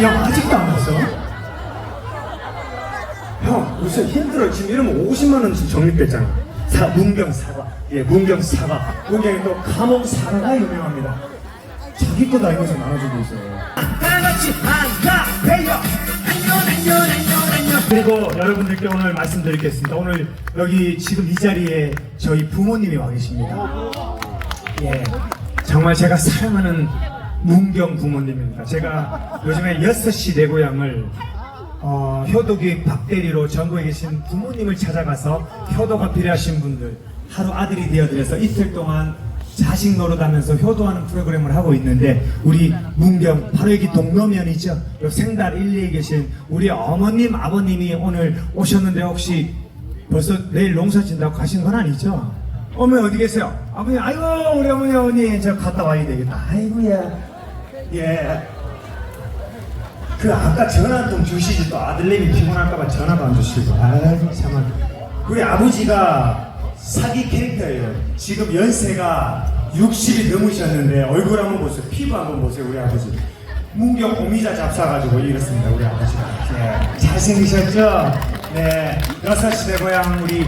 이 형 아직도 안 왔어? 형 요새 힘들어 지금 이러면 50만 원 지금 적립됐잖아. 사, 문경 사과. 예 문경 사과. 문경이 또 감옥 사과가 유명합니다. 자기 거 다니면서 나눠주고 있어요. 다같이 한가해요 그리고 여러분들께 오늘 말씀드리겠습니다. 오늘 여기 지금 이 자리에 저희 부모님이 와 계십니다. 예, 정말 제가 사랑하는 문경 부모님입니다. 제가 요즘에 6시 내 고향을 어, 효도교육 박대리로 전국에 계신 부모님을 찾아가서 효도가 필요하신 분들 하루 아들이 되어드려서 이틀 동안 자식 노릇하면서 효도하는 프로그램을 하고 있는데 우리 문경 바로 여기 동로면이죠. 요 생달 1리에 계신 우리 어머님 아버님이 오늘 오셨는데 혹시 벌써 내일 농사 진다고 가신 건 아니죠? 어머니 어디 계세요? 아버님 아이고 우리 어머니 어머니 저 갔다 와야 되겠다 아이고야 예. 그 아까 전화 한 통 주시지 또 아들내미 피곤할까봐 전화도 안 주시고 아이고 참 우리 아버지가 사기 캐릭터예요 지금 연세가 60이 넘으셨는데 얼굴 한번 보세요 피부 한번 보세요 우리 아버지 문경 오미자 잡사가지고 이렇습니다 우리 아버지가 예. 잘생기셨죠? 네 여섯 시대 고향 우리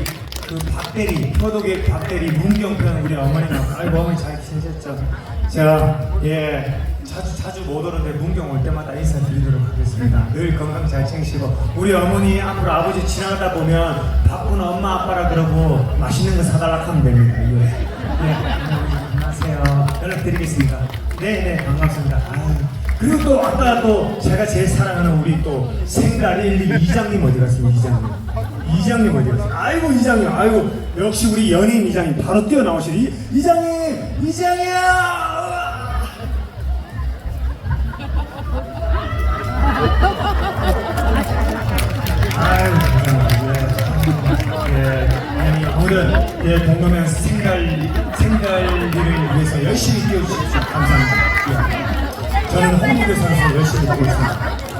그 박대리 효독의 박대리 문경편 우리 어머니가 아이고 어머니 잘 지내셨죠? 자 예 자주 자주 못 오는데 문경 올 때마다 인사드리도록 하겠습니다. 늘 건강 잘 챙기시고 우리 어머니 앞으로 아버지 지나가다 보면 바쁜 엄마 아빠라 그러고 맛있는 거 사달라 하면 됩니다. 예. 네, 안녕하세요. 연락드리겠습니다. 네네 반갑습니다. 아유. 그리고 또 아까 또 제가 제일 사랑하는 우리 또 생달 1, 2 이장님 어디 갔어요? 이장님. 이장님 어디 갔어요? 아이고 이장님, 아이고 역시 우리 연예인 이장님 바로 뛰어나오시네. 이- 이장님, 이장이야. 오늘 예, 동남아 생갈 생갈리를 위해서 열심히 뛰어주십시오. 감사합니다. 예. 저는 홍국의 선수 열심히 뛰고 있습니다.